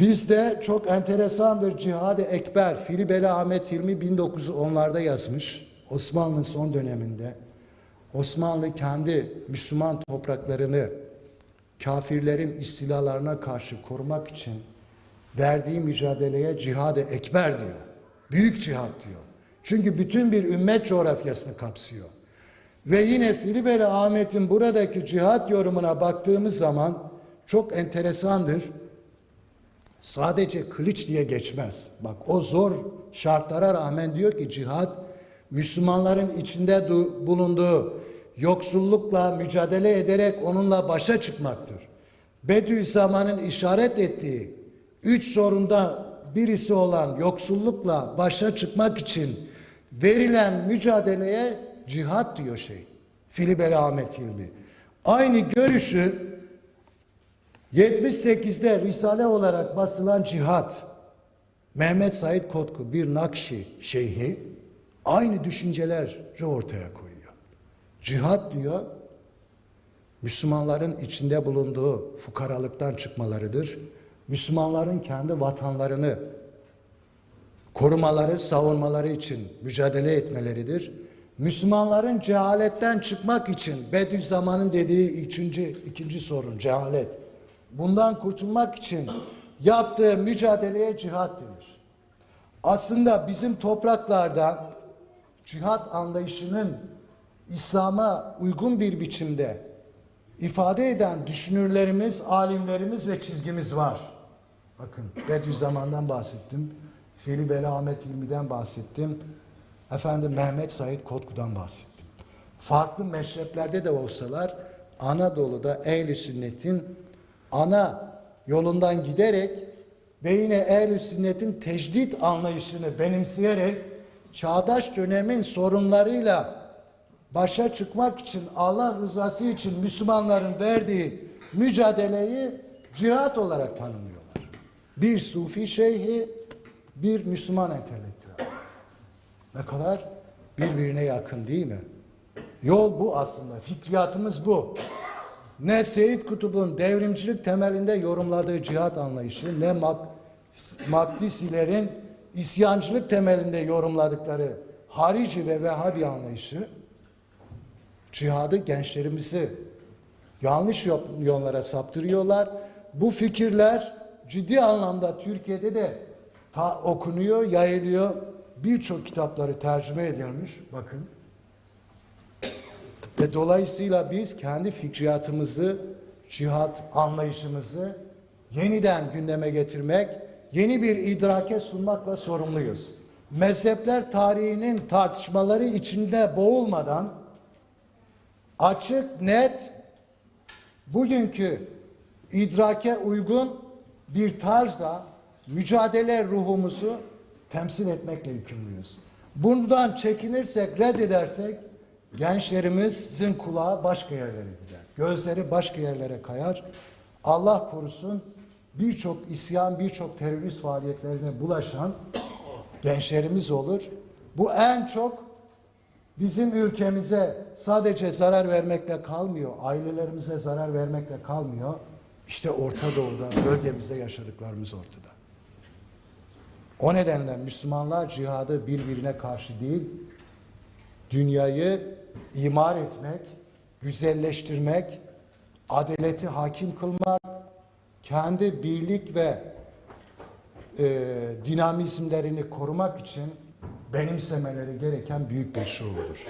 Bizde çok enteresandır Cihad-ı Ekber, Filibeli Ahmet Hilmi 1910'larda yazmış. Osmanlı son döneminde. Osmanlı kendi Müslüman topraklarını kafirlerin istilalarına karşı korumak için verdiği mücadeleye Cihad-ı Ekber diyor. Büyük cihat diyor. Çünkü bütün bir ümmet coğrafyasını kapsıyor. Ve yine Filibeli Ahmet'in buradaki cihat yorumuna baktığımız zaman çok enteresandır. Sadece kılıç diye geçmez. Bak o zor şartlara rağmen diyor ki cihat Müslümanların içinde du- bulunduğu yoksullukla mücadele ederek onunla başa çıkmaktır. Bediüzzaman'ın işaret ettiği üç sorunda birisi olan yoksullukla başa çıkmak için verilen mücadeleye cihat diyor şey. Filibeli Ahmet Hilmi. Aynı görüşü 78'de Risale olarak basılan cihat Mehmet Said Kotku bir Nakşi şeyhi aynı düşünceleri ortaya koyuyor. Cihat diyor Müslümanların içinde bulunduğu fukaralıktan çıkmalarıdır. Müslümanların kendi vatanlarını korumaları, savunmaları için mücadele etmeleridir. Müslümanların cehaletten çıkmak için Bediüzzaman'ın dediği üçüncü, ikinci sorun cehalet. Bundan kurtulmak için yaptığı mücadeleye cihat denir. Aslında bizim topraklarda cihat anlayışının İslam'a uygun bir biçimde ifade eden düşünürlerimiz, alimlerimiz ve çizgimiz var. Bakın Bediüzzaman'dan bahsettim. Filibeli Ahmet İlmi'den bahsettim. Efendim Mehmet Said Kotku'dan bahsettim. Farklı meşreplerde de olsalar Anadolu'da ehl sünnetin ana yolundan giderek ve yine ehl sünnetin tecdit anlayışını benimseyerek çağdaş dönemin sorunlarıyla başa çıkmak için Allah rızası için Müslümanların verdiği mücadeleyi cihat olarak tanımlıyorlar. Bir sufi şeyhi, bir Müslüman entelektüel. Ne kadar birbirine yakın değil mi? Yol bu aslında. Fikriyatımız bu. Ne Seyit Kutub'un devrimcilik temelinde yorumladığı cihat anlayışı, ne Mak Makdisilerin isyancılık temelinde yorumladıkları harici ve Vehhabi anlayışı, cihadı gençlerimizi yanlış yollara saptırıyorlar. Bu fikirler ciddi anlamda Türkiye'de de ta okunuyor, yayılıyor. Birçok kitapları tercüme edilmiş. Bakın. Ve dolayısıyla biz kendi fikriyatımızı, cihat anlayışımızı yeniden gündeme getirmek, yeni bir idrake sunmakla sorumluyuz. Mezhepler tarihinin tartışmaları içinde boğulmadan açık, net, bugünkü idrake uygun bir tarzda mücadele ruhumuzu temsil etmekle yükümlüyüz. Bundan çekinirsek, reddedersek gençlerimizin kulağı başka yerlere gider. Gözleri başka yerlere kayar. Allah korusun birçok isyan, birçok terörist faaliyetlerine bulaşan gençlerimiz olur. Bu en çok bizim ülkemize sadece zarar vermekle kalmıyor, ailelerimize zarar vermekle kalmıyor. İşte Orta Doğu'da, bölgemizde yaşadıklarımız ortada. O nedenle Müslümanlar cihadı birbirine karşı değil, dünyayı imar etmek, güzelleştirmek, adaleti hakim kılmak, kendi birlik ve e, dinamizmlerini korumak için benimsemeleri gereken büyük bir şuurdur.